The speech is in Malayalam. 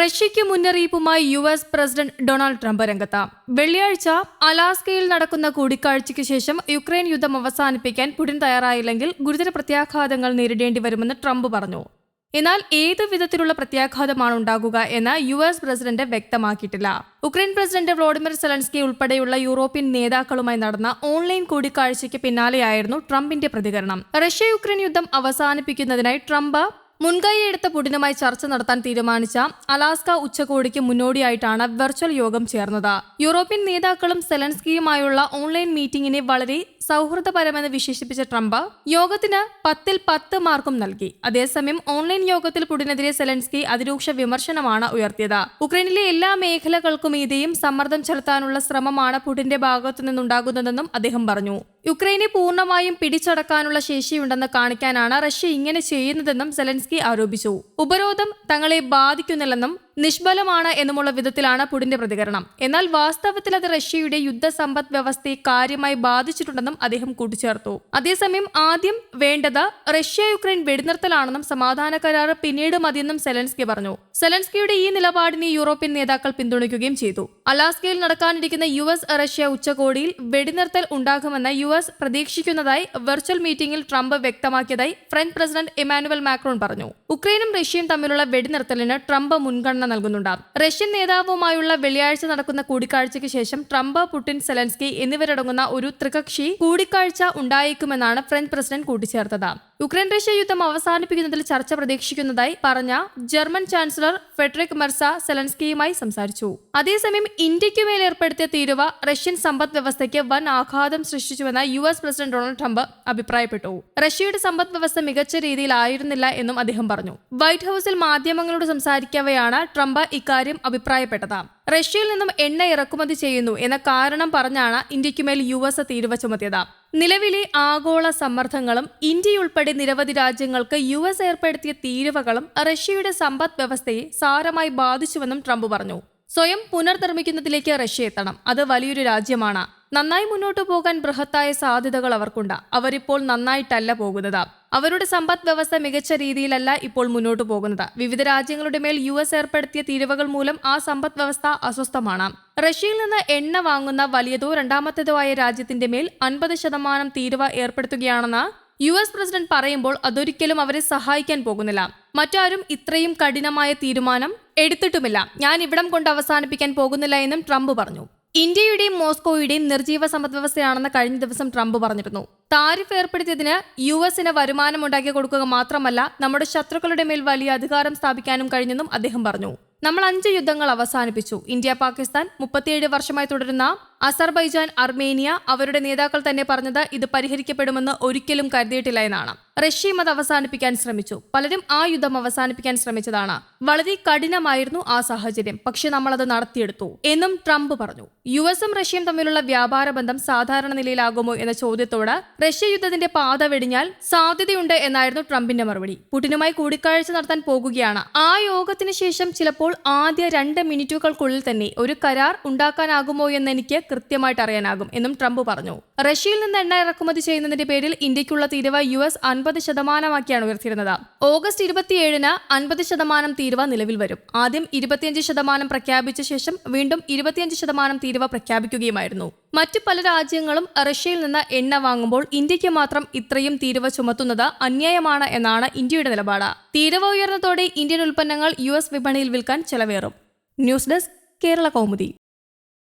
റഷ്യയ്ക്ക് മുന്നറിയിപ്പുമായി U S president Donald Trump രംഗത്ത്. വെള്ളിയാഴ്ച അലാസ്കയിൽ നടക്കുന്ന കൂടിക്കാഴ്ചയ്ക്ക് ശേഷം യുക്രൈൻ യുദ്ധം അവസാനിപ്പിക്കാൻ പുടിൻ തയ്യാറായില്ലെങ്കിൽ ഗുരുതര പ്രത്യാഘാതങ്ങൾ നേരിടേണ്ടി വരുമെന്ന് ട്രംപ് പറഞ്ഞു. എന്നാൽ ഏത് വിധത്തിലുള്ള പ്രത്യാഘാതമാണ് ഉണ്ടാകുക എന്ന് യു എസ് പ്രസിഡന്റ് വ്യക്തമാക്കിയിട്ടില്ല. ഉക്രൈൻ പ്രസിഡന്റ് വ്ളോഡിമിർ സെലൻസ്കി ഉൾപ്പെടെയുള്ള യൂറോപ്യൻ നേതാക്കളുമായി നടന്ന ഓൺലൈൻ കൂടിക്കാഴ്ചയ്ക്ക് പിന്നാലെയായിരുന്നു ട്രംപിന്റെ പ്രതികരണം. റഷ്യ യുക്രൈൻ യുദ്ധം അവസാനിപ്പിക്കുന്നതിനായി ട്രംപ് മുൻകൈയെടുത്ത പുടിനുമായി ചർച്ച നടത്താൻ തീരുമാനിച്ച അലാസ്ക ഉച്ചകോടിക്ക് മുന്നോടിയായിട്ടാണ് വെർച്വൽ യോഗം ചേർന്നത്. യൂറോപ്യൻ നേതാക്കളും സെലൻസ്കിയുമായുള്ള ഓൺലൈൻ മീറ്റിംഗിനെ വളരെ സൗഹൃദപരമെന്ന് വിശേഷിപ്പിച്ച ട്രംപ് യോഗത്തിന് പത്തിൽ പത്ത് മാർക്കും നൽകി. അതേസമയം ഓൺലൈൻ യോഗത്തിൽ പുടിനെതിരെ സെലൻസ്കി അതിരൂക്ഷ വിമർശനമാണ് ഉയർത്തിയത്. ഉക്രൈനിലെ എല്ലാ മേഖലകൾക്കും ഇതേയും സമ്മർദ്ദം ചെലുത്താനുള്ള ശ്രമമാണ് പുടിന്റെ ഭാഗത്തു നിന്നുണ്ടാകുന്നതെന്നും അദ്ദേഹം പറഞ്ഞു. യുക്രൈനെ പൂർണമായും പിടിച്ചടക്കാനുള്ള ശേഷിയുണ്ടെന്ന് കാണിക്കാനാണ് റഷ്യ ഇങ്ങനെ ചെയ്യുന്നതെന്നും സെലൻസ്കി ആരോപിച്ചു. ഉപരോധം തങ്ങളെ ബാധിക്കുന്നില്ലെന്നും നിഷ്ഫലമാണ് എന്നുമുള്ള വിധത്തിലാണ് പുടിന്റെ പ്രതികരണം. എന്നാൽ വാസ്തവത്തിൽ അത് റഷ്യയുടെ യുദ്ധ സമ്പദ് വ്യവസ്ഥയെ കാര്യമായി ബാധിച്ചിട്ടുണ്ടെന്നും അദ്ദേഹം കൂട്ടിച്ചേർത്തു. അതേസമയം ആദ്യം വേണ്ടത് റഷ്യ യുക്രൈൻ വെടിനിർത്തലാണെന്നും സമാധാന കരാർ പിന്നീട് മതിയെന്നും സെലൻസ്കി പറഞ്ഞു. സെലൻസ്കിയുടെ ഈ നിലപാടിനെ യൂറോപ്യൻ നേതാക്കൾ പിന്തുണയ്ക്കുകയും ചെയ്തു. അലാസ്കയിൽ നടക്കാനിരിക്കുന്ന യു എസ് റഷ്യ ഉച്ചകോടിയിൽ വെടിനിർത്തൽ ഉണ്ടാകുമെന്ന് യു എസ് പ്രതീക്ഷിക്കുന്നതായി വെർച്വൽ മീറ്റിംഗിൽ ട്രംപ് വ്യക്തമാക്കിയതായി ഫ്രഞ്ച് പ്രസിഡന്റ് ഇമാനുവൽ മാക്രോൺ പറഞ്ഞു. ഉക്രൈനും റഷ്യയും തമ്മിലുള്ള വെടിനിർത്തലിന് ട്രംപ് മുൻഗണന നൽകുന്നുണ്ട്. റഷ്യൻ നേതാവുമായുള്ള വെള്ളിയാഴ്ച നടക്കുന്ന കൂടിക്കാഴ്ചയ്ക്ക് ശേഷം ട്രംപ് പുടിൻ സെലൻസ്കി എന്നിവരടങ്ങുന്ന ഒരു ത്രികക്ഷി കൂടിക്കാഴ്ച ഉണ്ടായേക്കുമെന്നാണ് ഫ്രഞ്ച് പ്രസിഡന്റ് കൂട്ടിച്ചേർത്തത്. യുക്രൈൻ റഷ്യ യുദ്ധം അവസാനിപ്പിക്കുന്നതിൽ ചർച്ച പ്രതീക്ഷിക്കുന്നതായി പറഞ്ഞ ജർമ്മൻ ചാൻസലർ ഫെഡറിക് മെർസ സെലൻസ്കിയുമായി സംസാരിച്ചു. അതേസമയം ഇന്ത്യയ്ക്ക് മേൽ ഏർപ്പെടുത്തിയ തീരുവ റഷ്യൻ സമ്പദ് വ്യവസ്ഥയ്ക്ക് വൻ ആഘാതം സൃഷ്ടിച്ചുവെന്ന് U S president Donald Trump അഭിപ്രായപ്പെട്ടു. റഷ്യയുടെ സമ്പദ് വ്യവസ്ഥ മികച്ച രീതിയിലായിരുന്നില്ല എന്നും അദ്ദേഹം പറഞ്ഞു. വൈറ്റ് ഹൌസിൽ മാധ്യമങ്ങളോട് സംസാരിക്കവെയാണ് ട്രംപ് ഇക്കാര്യം അഭിപ്രായപ്പെട്ടത്. റഷ്യയിൽ നിന്നും എണ്ണ ഇറക്കുമതി ചെയ്യുന്നു എന്ന കാരണം പറഞ്ഞാണ് ഇന്ത്യക്കുമേൽ യു എസ് തീരുവ ചുമത്തിയത്. നിലവിലെ ആഗോള സമ്മർദ്ദങ്ങളും ഇന്ത്യയുൾപ്പെടെ നിരവധി രാജ്യങ്ങൾക്ക് യു എസ് ഏർപ്പെടുത്തിയ തീരുവകളും റഷ്യയുടെ സമ്പദ് വ്യവസ്ഥയെ സാരമായി ബാധിച്ചുവെന്നും ട്രംപ് പറഞ്ഞു. സ്വയം പുനർനിർമ്മിക്കുന്നതിലേക്ക് റഷ്യ എത്തണം. അത് വലിയൊരു രാജ്യമാണ്. നന്നായി മുന്നോട്ടു പോകാൻ ബൃഹത്തായ സാധ്യതകൾ അവർക്കുണ്ട്. അവരിപ്പോൾ നന്നായിട്ടല്ല പോകുന്നത്. അവരുടെ സമ്പദ് വ്യവസ്ഥ മികച്ച രീതിയിലല്ല ഇപ്പോൾ മുന്നോട്ടു പോകുന്നത്. വിവിധ രാജ്യങ്ങളുടെ മേൽ യു എസ് ഏർപ്പെടുത്തിയ തീരുവകൾ മൂലം ആ സമ്പദ് വ്യവസ്ഥ അസ്വസ്ഥമാണ്. റഷ്യയിൽ നിന്ന് എണ്ണ വാങ്ങുന്ന വലിയതോ രണ്ടാമത്തേതോ ആയ രാജ്യത്തിന്റെ മേൽ അൻപത് ശതമാനം തീരുവ ഏർപ്പെടുത്തുകയാണെന്ന് യു എസ് പ്രസിഡന്റ് പറയുമ്പോൾ അതൊരിക്കലും അവരെ സഹായിക്കാൻ പോകുന്നില്ല. മറ്റാരും ഇത്രയും കഠിനമായ തീരുമാനം എടുത്തിട്ടുമില്ല. ഞാൻ ഇവിടം കൊണ്ട് അവസാനിപ്പിക്കാൻ പോകുന്നില്ല എന്നും ട്രംപ് പറഞ്ഞു. ഇന്ത്യയുടെയും മോസ്കോയുടെയും നിർജീവ സമ്പദ്വ്യവസ്ഥയാണെന്ന് കഴിഞ്ഞ ദിവസം ട്രംപ് പറഞ്ഞിരുന്നു. താരിഫ് ഏർപ്പെടുത്തിയതിന് യു എസിന് വരുമാനം ഉണ്ടാക്കി കൊടുക്കുക മാത്രമല്ല നമ്മുടെ ശത്രുക്കളുടെ മേൽ വലിയ അധികാരം സ്ഥാപിക്കാനും കഴിഞ്ഞെന്നും അദ്ദേഹം പറഞ്ഞു. നമ്മൾ അഞ്ച് യുദ്ധങ്ങൾ അവസാനിപ്പിച്ചു. ഇന്ത്യ പാകിസ്ഥാൻ മുപ്പത്തിയേഴ് വർഷമായി തുടരുന്ന അസർബൈജാൻ അർമേനിയ അവരുടെ നേതാക്കൾ തന്നെ പറഞ്ഞത് ഇത് പരിഹരിക്കപ്പെടുമെന്ന് ഒരിക്കലും കരുതിയിട്ടില്ല എന്നാണ്. റഷ്യയും അത് അവസാനിപ്പിക്കാൻ ശ്രമിച്ചു. പലരും ആ യുദ്ധം അവസാനിപ്പിക്കാൻ ശ്രമിച്ചതാണ്. വളരെ കഠിനമായിരുന്നു ആ സാഹചര്യം. പക്ഷെ നമ്മൾ അത് നടത്തിയെടുത്തു എന്നും ട്രംപ് പറഞ്ഞു. യു എസും റഷ്യയും തമ്മിലുള്ള വ്യാപാര ബന്ധം സാധാരണ നിലയിലാകുമോ എന്ന ചോദ്യത്തോട് റഷ്യ യുദ്ധത്തിന്റെ പാത വെടിഞ്ഞാൽ സാധ്യതയുണ്ട് എന്നായിരുന്നു ട്രംപിന്റെ മറുപടി. പുടിനുമായി കൂടിക്കാഴ്ച നടത്താൻ പോകുകയാണ്. ആ യോഗത്തിന് ശേഷം ചിലപ്പോൾ ആദ്യ രണ്ട് മിനിറ്റുകൾക്കുള്ളിൽ തന്നെ ഒരു കരാർ ഉണ്ടാക്കാനാകുമോ എന്ന് എനിക്ക് കൃത്യമായിട്ട് അറിയാനാകും എന്നും ട്രംപ് പറഞ്ഞു. റഷ്യയിൽ നിന്ന് എണ്ണ ഇറക്കുമതി ചെയ്യുന്നതിന്റെ പേരിൽ ഇന്ത്യക്കുള്ള തീരുവ യു എസ് അൻപത് ശതമാനമാക്കിയാണ് ഉയർത്തിയിരുന്നത്. ഓഗസ്റ്റ് ഇരുപത്തിയേഴിന് അൻപത് ശതമാനം തീരുവ നിലവിൽ വരും. ആദ്യം ഇരുപത്തിയഞ്ച് ശതമാനം പ്രഖ്യാപിച്ച ശേഷം വീണ്ടും ഇരുപത്തിയഞ്ച് ശതമാനം തീരുവ പ്രഖ്യാപിക്കുകയുമായിരുന്നു. മറ്റു പല രാജ്യങ്ങളും റഷ്യയിൽ നിന്ന് എണ്ണ വാങ്ങുമ്പോൾ ഇന്ത്യയ്ക്ക് മാത്രം ഇത്രയും തീരുവ ചുമത്തുന്നത് അന്യായമാണ് എന്നാണ് ഇന്ത്യയുടെ നിലപാട്. തീരുവ ഉയർന്നതോടെ ഇന്ത്യൻ ഉൽപ്പന്നങ്ങൾ യു എസ് വിപണിയിൽ വിൽക്കാൻ ചെലവേറും. News desk Kerala Kaumudi.